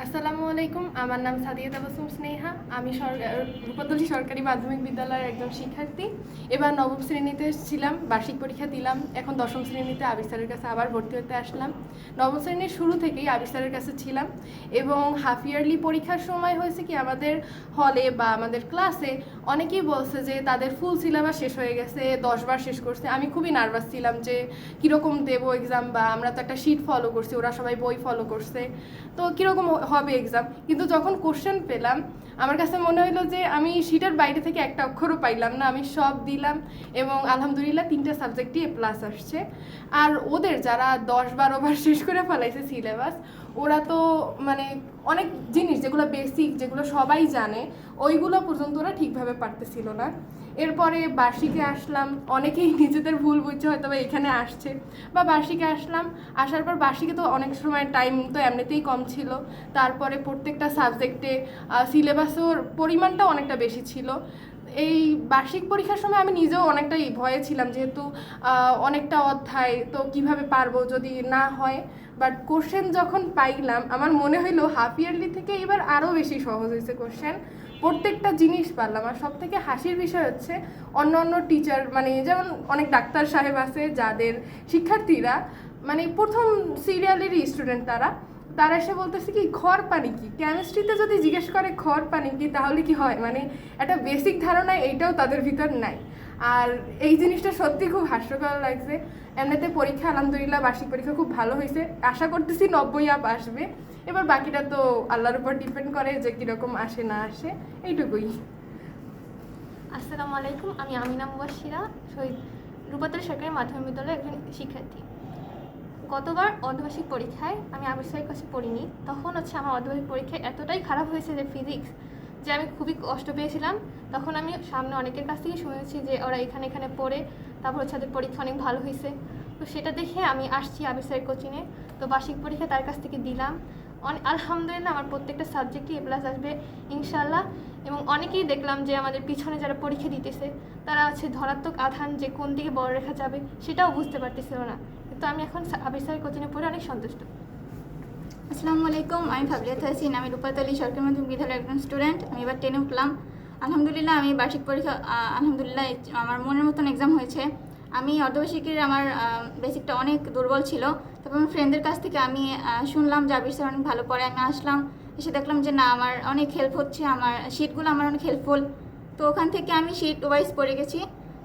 আসসালামু আলাইকুম, আমার নাম সাদিয়া তাবাসুম স্নেহা। আমি সর- রূপাতলী সরকারি মাধ্যমিক বিদ্যালয়ের একজন শিক্ষার্থী। এবার নবম শ্রেণীতে ছিলাম বার্ষিক পরীক্ষা দিলাম, এখন দশম শ্রেণীতে আবির স্যারের কাছে আবার ভর্তি হতে আসলাম। নবম শ্রেণির শুরু থেকেই আবির স্যারের কাছে ছিলাম এবং হাফ ইয়ারলি পরীক্ষার সময় হয়েছে কি, আমাদের হলে বা আমাদের ক্লাসে অনেকেই বলছে যে তাদের ফুল সিলেবাস শেষ হয়ে গেছে দশবার শেষ করছে। আমি খুবই নার্ভাস ছিলাম যে কীরকম দেবো এক্সাম বা আমরা তো একটা শিট ফলো করছি, ওরা সবাই বই ফলো করছে। তো কীরকম হবে এক্সাম কিন্তু যখন কোশ্চেন পেলাম, আমার কাছে মনে হলো যে আমি সিটের বাইরে থেকে একটা অক্ষরও পাইলাম না, আমি সব দিলাম এবং আলহামদুলিল্লাহ তিনটা সাবজেক্টই প্লাস আসছে। আর ওদের যারা দশ বারো বার শেষ করে ফেলাইছে সিলেবাস ওরা তো মানে অনেক জিনিস যেগুলো বেসিক যেগুলো সবাই জানে, ওইগুলো পর্যন্ত ওরা ঠিকভাবে পারতেছিল না। এরপরে বার্ষিকে আসলাম, অনেকেই নিজেদের ভুল বুঝছে, হয়তো বা এখানে আসছে। বা বার্ষিকে আসলাম, আসার পর বার্ষিকে তো অনেক সময় টাইম তো এমনিতেই কম ছিল। তারপরে প্রত্যেকটা সাবজেক্টে সিলেবাসের পরিমাণটা অনেকটা বেশি ছিল। এই বার্ষিক পরীক্ষার সময় আমি নিজেও অনেকটাই ভয়ে ছিলাম যেহেতু অনেকটা অধ্যায়, তো কীভাবে পারব যদি না হয়। বাট কোশ্চেন যখন পাইলাম, আমার মনে হইল হাফ ইয়ারলি থেকে এবার আরও বেশি সহজ হয়েছে কোশ্চেন প্রত্যেকটা জিনিস পারলাম। আর সব থেকে হাসির বিষয় হচ্ছে, অন্য অন্য টিচার মানে যেমন অনেক ডাক্তার সাহেব আছে যাদের শিক্ষার্থীরা মানে প্রথম সিরিয়ালেরই স্টুডেন্ট তারা। তারা এসে বলতেছে কি, খড় পানি কি? কেমিস্ট্রিতে যদি জিজ্ঞেস করে খড় পানি কি, তাহলে কি হয়? মানে একটা বেসিক ধারণা এইটাও তাদের ভিতর নাই। আর এই জিনিসটা সত্যি খুব হাস্যকর লাগছে। এমনিতে পরীক্ষা, আলহামদুলিল্লাহ বার্ষিক পরীক্ষা খুব ভালো হয়েছে। আশা করতেছি নব্বই আপ আসবে। এবার বাকিটা তো আল্লাহর উপর ডিপেন্ড করে যে কীরকম আসে, না আসে, এইটুকুই। আসসালামু আলাইকুম, আমি আমিনা মুবাসিরা শহীদ রূপাতল সরকারি মাধ্যমিক বিদ্যালয়ের একজন শিক্ষার্থী। গতবার অর্ধবার্ষিক পরীক্ষায় আমি আবিষ্কারের কাছে পড়িনি, তখন হচ্ছে আমার অর্ধবার্ষিক পরীক্ষায় এতটাই খারাপ হয়েছে যে ফিজিক্স যে আমি খুবই কষ্ট পেয়েছিলাম। তখন আমি সামনে অনেকের কাছ থেকে শুনেছি যে ওরা এখানে এখানে পড়ে, তারপর হচ্ছে তাদের পরীক্ষা অনেক ভালো হয়েছে। তো সেটা দেখে আমি আসছি আবিষ্কারের কোচিংয়ে তো বার্ষিক পরীক্ষা তার কাছ থেকে দিলাম। অনেক আলহামদুলিল্লাহ আমার প্রত্যেকটা সাবজেক্টই এ প্লাস আসবে ইনশাল্লাহ এবং অনেকেই দেখলাম যে আমাদের পিছনে যারা পরীক্ষা দিতেছে, তারা হচ্ছে ধনাত্মক আধান যে কোন দিকে বড় রেখা যাবে, সেটাও বুঝতে পারতেছিল না। কিন্তু আমি এখন আবিষ্কারের কোচিংয়ে পড়ে অনেক সন্তুষ্ট। আসসালামু আলাইকুম, আমি ফাবলিয়াত হাসিন আমি রূপাতলী সরকারি মাধ্যমিক বিদ্যালয়ের একজন স্টুডেন্ট আমি এবার টেনে উঠলাম। আলহামদুলিল্লাহ, আমি বার্ষিক পরীক্ষা আলহামদুলিল্লাহ আমার মনের মতন এক্সাম হয়েছে। আমি অর্ধবার্ষিকীর আমার বেসিকটা অনেক দুর্বল ছিল। তারপর আমার ফ্রেন্ডদের কাছ থেকে আমি শুনলাম যে আবির স্যার অনেক ভালো পড়ে, আমি আসলাম। এসে দেখলাম যে না, আমার অনেক হেল্প হচ্ছে, আমার শিটগুলো আমার অনেক হেল্পফুল তো ওখান থেকে আমি শিট ওয়াইজ পড়ে গেছি।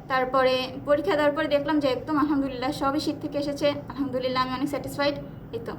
তারপরে পরীক্ষা দেওয়ার পরে দেখলাম যে একদম আলহামদুলিল্লাহ সবই শীত থেকে এসেছে। আলহামদুলিল্লাহ আমি অনেক স্যাটিসফাইড এই তো।